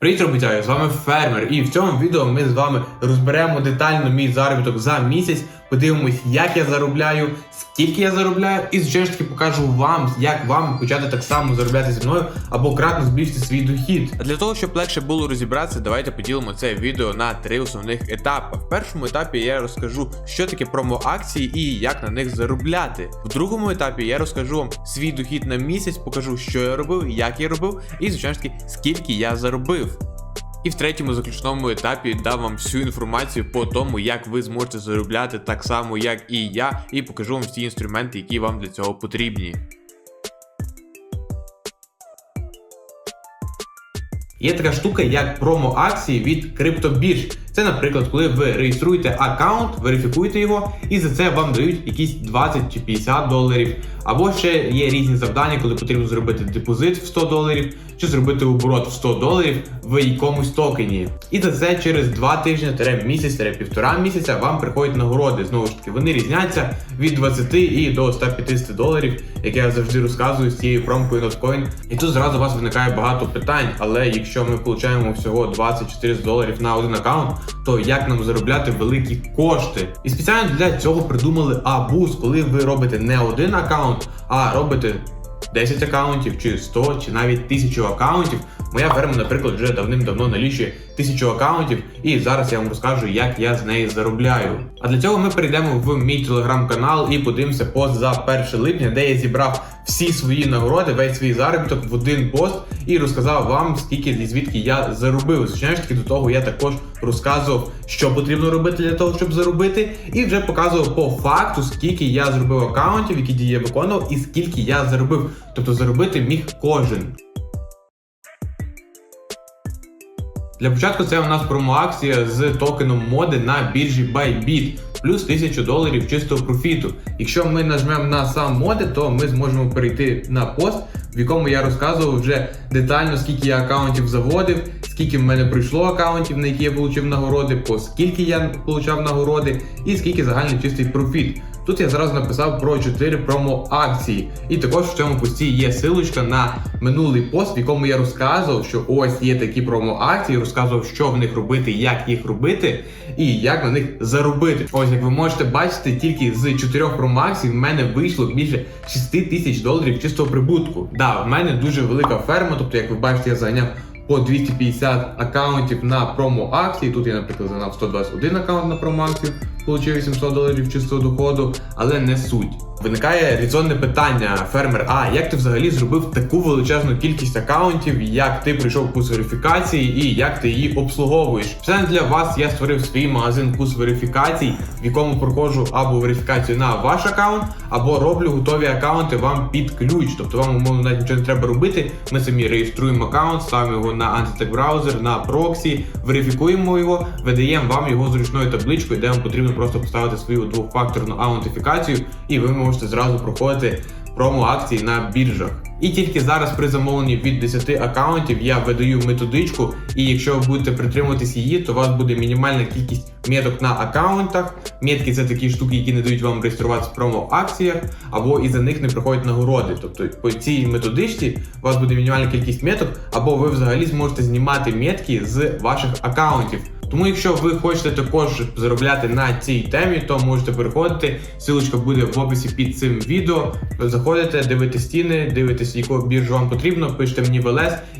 Привіт, робітяги! з вами фермер, і в цьому відео ми з вами розберемо детально мій заробіток за місяць, подивимось, як я заробляю, скільки я заробляю, і звичайно ж таки покажу вам, як вам почати так само заробляти зі мною або кратно збільшити свій дохід. А для того, щоб легше було розібратися, давайте поділимо це відео на три основних етапи. В першому етапі я розкажу, що таке промо-акції і як на них заробляти. В другому етапі я розкажу вам свій дохід на місяць, покажу, що я робив, як я робив, і звичайно ж таки, скільки я заробив. І в третьому заключному етапі дам вам всю інформацію по тому, як ви зможете заробляти так само, як і я, і покажу вам всі інструменти, які вам для цього потрібні. Є така штука, як промо-акції від криптобірж. Це, наприклад, коли ви реєструєте аккаунт, верифікуєте його, і за це вам дають якісь 20 чи 50 доларів. Або ще є різні завдання, коли потрібно зробити депозит в 100 доларів, чи зробити оборот в 100 доларів в якомусь токені. І за це через 2 тижні, місяць, півтора місяця вам приходять нагороди. Знову ж таки, вони різняться від 20 і до 150 доларів, як я завжди розказую з цією промкою Notcoin. І тут зразу у вас виникає багато питань. Але якщо ми получаємо всього 24 доларів на один аккаунт, то як нам заробляти великі кошти? І спеціально для цього придумали абуз, коли ви робите не один аккаунт, а робите 10 аккаунтів, чи 100, чи навіть 1000 аккаунтів. Моя ферма, наприклад, вже давним-давно налічує 1000 аккаунтів, і зараз я вам розкажу, як я з неї заробляю. А для цього ми перейдемо в мій телеграм-канал і подивимося пост за 1 липня, де я зібрав всі свої нагороди, весь свій заробіток в один пост і розказав вам, скільки і звідки я заробив. Звичайно ж таки, до того я також розказував, що потрібно робити для того, щоб заробити, і вже показував по факту, скільки я зробив аккаунтів, які дії я виконував, і скільки я заробив. Тобто заробити міг кожен. Для початку це у нас промоакція з токеном моди на біржі Bybit. Плюс 1000 доларів чистого профіту. Якщо ми нажмемо на сам моди, то ми зможемо перейти на пост, в якому я розказував вже детально, скільки я аккаунтів заводив, скільки в мене прийшло аккаунтів, на які я отримав нагороди, по скільки я отримав нагороди, і скільки загальний чистий профіт. Тут я зразу написав про 4 промо-акції. І також в цьому пості є силочка на минулий пост, в якому я розказував, що ось є такі промо-акції, розказував, що в них робити, як їх робити, і як на них заробити. Ось як ви можете бачити, тільки з 4 промо-акцій в мене вийшло більше 6 тисяч доларів чистого прибутку. Да, в мене дуже велика ферма, тобто, як ви бачите, я зайняв по 250 аккаунтів на промо-акції. Тут я, наприклад, загнав 121 аккаунт на промо-акцію, отримав 800 доларів чистого доходу, але не суть. Виникає резонне питання, фермер, а як ти взагалі зробив таку величезну кількість аккаунтів, як ти пройшов курс верифікації і як ти її обслуговуєш? Це для вас я створив свій магазин курс верифікацій, в якому проходжу або верифікацію на ваш аккаунт, або роблю готові аккаунти вам під ключ. Тобто вам умовно навіть нічого не треба робити. Ми самі реєструємо аккаунт, ставимо його на антитек браузер, на проксі, верифікуємо його, видаємо вам його зручною табличкою, де вам потрібно просто поставити свою двохфакторну аутентифікацію, і ви можете зразу проходити промо-акції на біржах. І тільки зараз при замовленні від 10 аккаунтів я видаю методичку, і якщо ви будете притримуватись її, то у вас буде мінімальна кількість меток на аккаунтах. Метки це такі штуки, які не дають вам реєструватися в промо-акціях, або і за них не приходять нагороди. Тобто по цій методичці у вас буде мінімальна кількість меток, або ви взагалі зможете знімати метки з ваших аккаунтів. Тому, якщо ви хочете також заробляти на цій темі, то можете переходити. Силочка буде в описі під цим відео. Заходите, дивитесь стіни, дивитесь, яку біржу вам потрібно, пишете мені в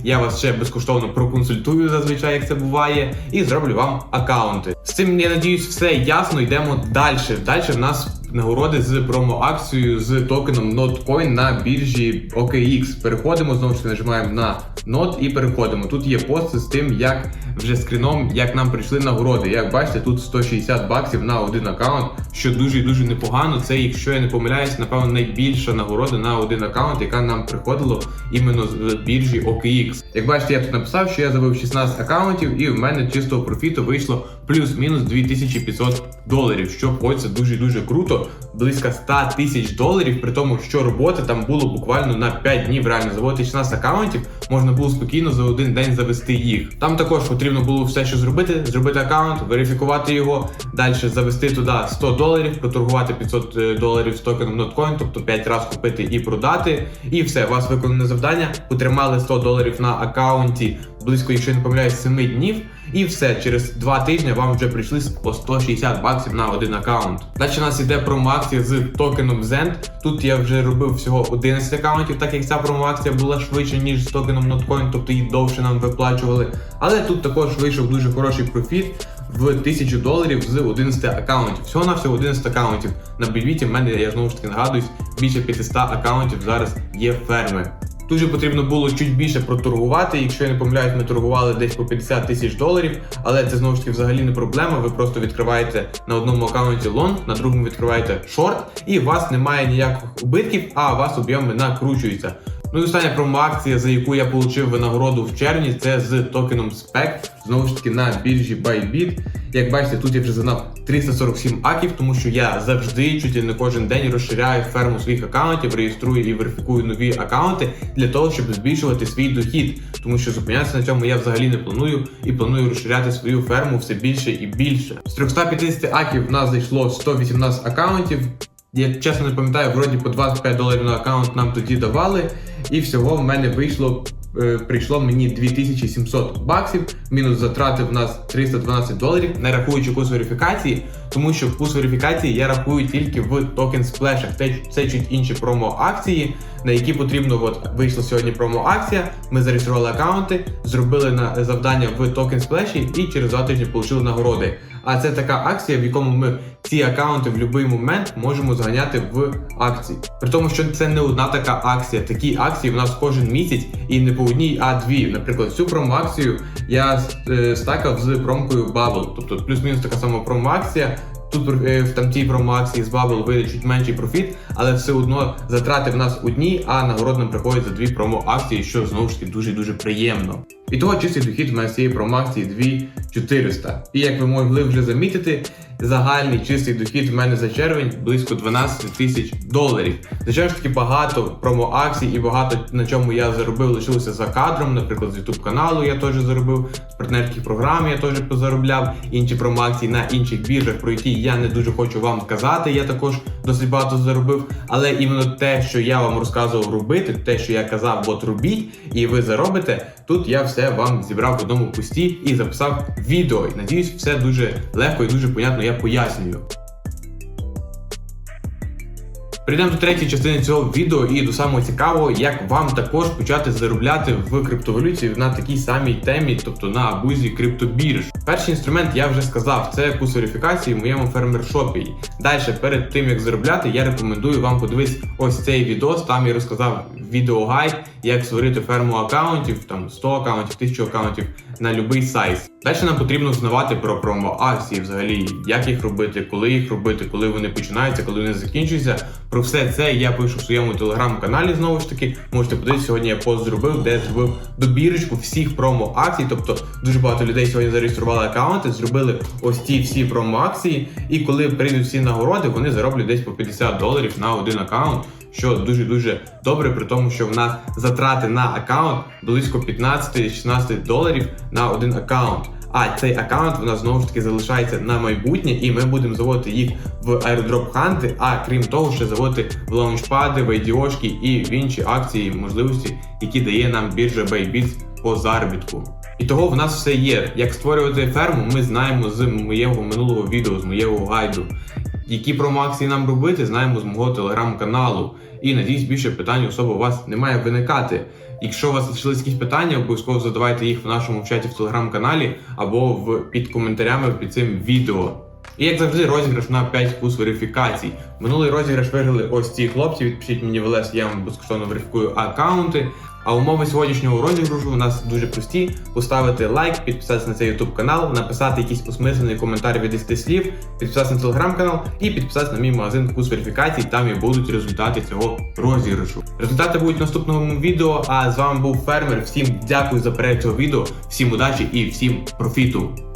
я вас ще безкоштовно проконсультую зазвичай, як це буває, і зроблю вам аккаунти. З цим я надіюсь, все ясно. Йдемо далі. Далі в нас нагороди з промо-акцією з токеном NotCoin на біржі OKX. Переходимо, знову ж таки нажимаємо на Not і переходимо. Тут є пости з тим, як вже скріном, як нам прийшли нагороди. Як бачите, тут 160 баксів на один аккаунт, що дуже дуже непогано. Це, якщо я не помиляюсь, напевно, найбільша нагорода на один аккаунт, яка нам приходила іменно з біржі OKX. Як бачите, я тут написав, що я завив 16 аккаунтів, і в мене чистого профіту вийшло плюс-мінус 2500 доларів, що хоч це дуже дуже круто. Близько 100 тисяч доларів, при тому, що роботи там було буквально на 5 днів реально заводити 16 аккаунтів, можна було спокійно за один день завести їх. Там також потрібно було все, що зробити: зробити аккаунт, верифікувати його, далі завести туди 100 доларів, проторгувати 500 доларів з токеном Notcoin, тобто 5 разів купити і продати. І все, у вас виконане завдання. Утримали 100 доларів на аккаунті близько, якщо я не помиляюсь, 7 днів. І все, через 2 тижні вам вже прийшли по 160 баксів на один аккаунт. Далі у нас іде промоакція з токеном Zend. Тут я вже робив всього 11 аккаунтів, так як ця промоакція була швидше, ніж з токеном Notcoin, тобто її довше нам виплачували. Але тут також вийшов дуже хороший профіт в 1000 доларів з 11 аккаунтів. Всього на всього 11 аккаунтів. На Бельвіті в мене, я знову ж таки нагадуюсь, більше 500 аккаунтів зараз є ферми. Тут же потрібно було чуть більше проторгувати. Якщо я не помиляюсь, ми торгували десь по 50 тисяч доларів, але це знову ж таки взагалі не проблема. Ви просто відкриваєте на одному аккаунті лонг, на другому відкриваєте шорт, і у вас немає ніяких убитків, а у вас об'єми накручуються. Ну і остання промоакція, за яку я отримав винагороду в червні, це з токеном SPEC, знову ж таки на біржі Bybit. Як бачите, тут я вже загнав 347 аків, тому що я завжди, чуть не кожен день розширяю ферму своїх аккаунтів, реєструю і верифікую нові аккаунти для того, щоб збільшувати свій дохід. Тому що зупинятися на цьому я взагалі не планую і планую розширяти свою ферму все більше і більше. З 350 аків в нас зайшло 118 аккаунтів. Я чесно не пам'ятаю, вроді по 25 доларів на аккаунт нам тоді давали, і всього в мене вийшло. е, Прийшло мені 2700 баксів, мінус затрати в нас 312 доларів, не рахуючи курс верифікації, тому що курс верифікації я рахую тільки в токен сплешах. Це, це чуть інші промо-акції, на які потрібно. От вийшла сьогодні промо-акція. Ми зареєстрували аккаунти, зробили на завдання в токен сплеші і через два тижні отримали нагороди. А це така акція, в якому ми ці аккаунти в будь-який момент можемо зганяти в акції. При тому, що це не одна така акція. Такі акції в нас кожен місяць і не по одній, а дві. Наприклад, цю промо-акцію я е, стакав з промкою Bubble. Тобто плюс-мінус така сама промо-акція. Тут е, в там цій промо-акції з Bubble вийде чуть менший профіт, але все одно затрати в нас одні, а нагород нам приходять за дві промо-акції, що знову ж таки дуже дуже приємно. І того чистий дохід в з цієї промакції 2400. І як ви могли вже замітити, загальний чистий дохід в мене за червень близько 12 тисяч доларів. Звичайно ж таки багато промо-акцій і багато на чому я заробив лишилося за кадром. Наприклад, з YouTube каналу я теж заробив, партнерських програм я теж позаробляв, інші промо-акції на інших біржах, про які я не дуже хочу вам казати. Я також досить багато заробив. Але іменно те, що я вам розказував робити, те, що я казав, от робіть, і ви заробите, тут я все вам зібрав в одному пості і записав відео. Надіюсь, все дуже легко і дуже понятно я пояснюю. Перейдемо до третьої частини цього відео і до самого цікавого, як вам також почати заробляти в криптовалюті на такій самій темі, тобто на бузі криптобірж. Перший інструмент я вже сказав, це курс верифікації в моєму фермершопі. Далі, перед тим як заробляти, я рекомендую вам подивитись ось цей відос. Там я розказав відеогайд, як створити ферму аккаунтів, там 100 аккаунтів, 1000 аккаунтів на будь-який сайт. Далі нам потрібно знавати про промо-акції, взагалі, як їх робити, коли їх робити, коли вони починаються, коли вони закінчуються. Про все це я пишу в своєму телеграм-каналі. Знову ж таки, можете подивитися, сьогодні я пост зробив, де зробив добірочку всіх промо-акцій. Тобто дуже багато людей сьогодні зареєстрували аккаунти, зробили ось ці всі промо-акції. І коли прийдуть всі нагороди, вони зароблять десь по 50 доларів на один аккаунт. Що дуже дуже добре, при тому, що в нас затрати на аккаунт близько 15-16 доларів на один аккаунт. А цей аккаунт в нас знову ж таки залишається на майбутнє, і ми будемо заводити їх в airdrop ханти, а крім того, ще заводити в лаунчпади, в IDO-шки і в інші акції, можливості, які дає нам біржа Bybit по заробітку. І того в нас все є. Як створювати ферму, ми знаємо з моєго минулого відео, з моєго гайду. Які промоакції нам робити, знаємо з мого телеграм-каналу. І надіюсь, більше питань особо у вас не має виникати. Якщо у вас залишились якісь питання, обов'язково задавайте їх в нашому чаті в телеграм-каналі або в під коментарями під цим відео. І як завжди, розіграш на 5 вкус верифікацій. Минулий розіграш виграли ось ці хлопці. Відпишіть мені в лес, я вам безкоштовно верифікую аккаунти. А умови сьогоднішнього розіграшу у нас дуже прості: поставити лайк, підписатися на цей YouTube канал, написати якийсь осмислений коментар від 10 слів, підписатися на телеграм-канал і підписатися на мій магазин вкус верифікацій. Там і будуть результати цього розіграшу. Результати будуть в наступному відео. А з вами був фермер. Всім дякую за перегляд цього відео, всім удачі і всім профіту.